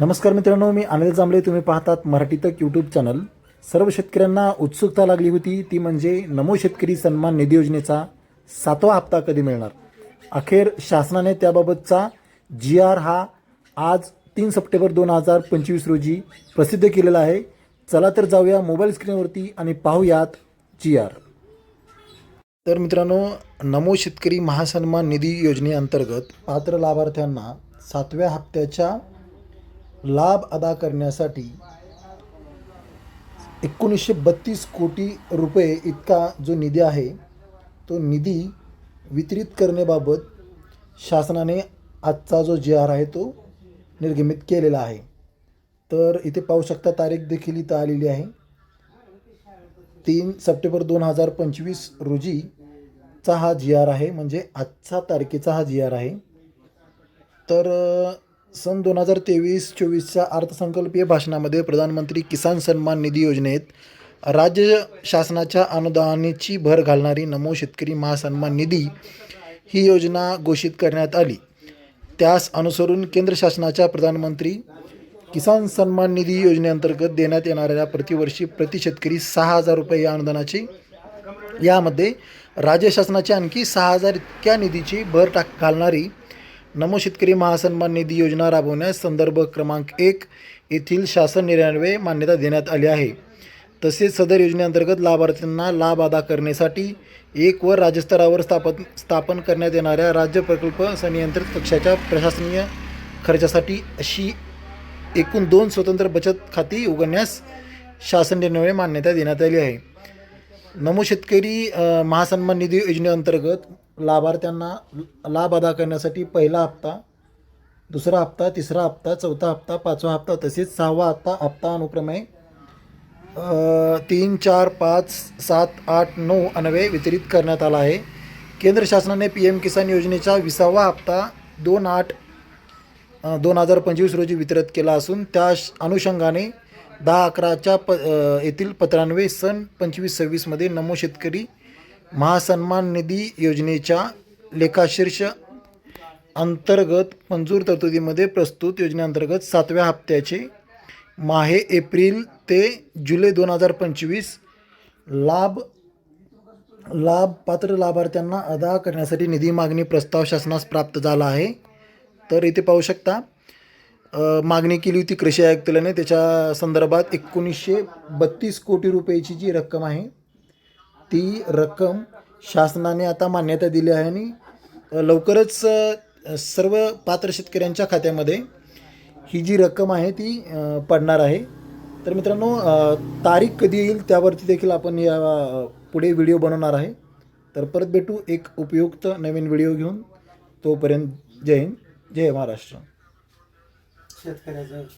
नमस्कार मित्रांनो मी अनिल जांभळे. तुम्ही पाहतात मराठी तक यूट्यूब चॅनल सर्व शेतकऱ्यांना उत्सुकता लागली होती. ती म्हणजे नमो शेतकरी सन्मान निधी योजनेचा सातवा हप्ता कधी मिळणार? अखेर शासनाने त्याबाबतचा जी आर हा आज तीन सप्टेंबर दोन हजार पंचवीस रोजी प्रसिद्ध केलेला आहे. चला तर जाऊया मोबाईल स्क्रीनवरती आणि पाहूयात जी आर तर मित्रांनो नमो शेतकरी महासन्मान निधी योजनेअंतर्गत पात्र लाभार्थ्यांना सातव्या हप्त्याच्या लाभ अदा करण्यासाठी एकोणीसशे बत्तीस कोटी रुपये इतका जो निधी आहे तो निधी वितरित करण्याबाबत शासनाने आजचा जो जी आर आहे तो निर्गमित केलेला आहे. तर इथे पाहू शकता तारीख देखील इथं आलेली आहे. तीन सप्टेंबर दोन हजार पंचवीस रोजीचा हा जी आर आहे म्हणजे आजचा तारखेचा हा जी आर आहे. तर सन दोन हजार तेवीस चोवीसच्या अर्थसंकल्पीय भाषणामध्ये प्रधानमंत्री किसान सन्मान निधी योजनेत राज्य शासनाच्या अनुदानाची भर घालणारी नमो शेतकरी महासन्मान निधी ही योजना घोषित करण्यात आली. त्यास अनुसरून केंद्र शासनाच्या प्रधानमंत्री किसान सन्मान निधी योजनेअंतर्गत देण्यात येणाऱ्या प्रतिवर्षी प्रति शेतकरी सहा हजार रुपये या अनुदानाची यामध्ये राज्य शासनाची आणखी सहा हजार इतक्या निधीची भर टाक घालणारी नमो शेतकरी महासन्मान निधी योजना राबवण्यास संदर्भ क्रमांक एक येथील शासन निर्णयान्वये मान्यता देण्यात आली आहे. तसेच सदर योजनेअंतर्गत लाभार्थ्यांना लाभ अदा करण्यासाठी एक वर राज्यस्तरावर स्थापन स्थापन करण्यात येणाऱ्या राज्य प्रकल्प संनियंत्रित कक्षाच्या प्रशासनीय खर्चासाठी अशी एकूण दोन स्वतंत्र बचत खाती उघडण्यास शासन निर्णयाने मान्यता देण्यात आली आहे. नमो शेतकरी महासन्मान निधी योजनेअंतर्गत लाभार्थ्यांना लाभ अदा करण्यासाठी पहिला हप्ता दुसरा हप्ता तिसरा हप्ता चौथा हप्ता पाचवा हप्ता तसेच सहावा हप्ता हप्ता अनुक्रमे तीन चार पाच सात आठ नऊ अनवे वितरित करण्यात आला आहे. केंद्र शासनाने पी एम किसान योजनेचा विसावा हप्ता दोन आठ दोन हजार पंचवीस रोजी वितरित केला असून त्या श- अनुषंगाने दहा अकराच्या प येथील पत्रान्वये सन पंचवीस सव्वीसमध्ये नमो शेतकरी महासन्मान निधी योजनेच्या लेखाशीर्ष अंतर्गत मंजूर तरतुदीमध्ये प्रस्तुत योजनेअंतर्गत सातव्या हप्त्याचे माहे एप्रिल ते जुलै दोन हजार पंचवीस लाभ लाभ पात्र लाभार्थ्यांना अदा करण्यासाठी निधी मागणी प्रस्ताव शासनास प्राप्त झाला आहे. तर इथे पाहू शकता मागणी केली होती कृषी आयुक्तालयाने त्याच्या संदर्भात एकोणीसशे बत्तीस कोटी रुपयाची जी रक्कम आहे ती रक्कम शासनाने आता मान्यता दिली आहे आणि लवकरच सर्व पात्र शेतकऱ्यांच्या खात्यामध्ये ही जी रक्कम आहे ती पडणार आहे. तर मित्रांनो तारीख कधी येईल त्यावरती देखील आपण या पुढे व्हिडिओ बनवणार आहे. तर परत भेटू एक उपयुक्त नवीन व्हिडिओ घेऊन. तोपर्यंत जय हिंद जय महाराष्ट्र. शेतकऱ्याचं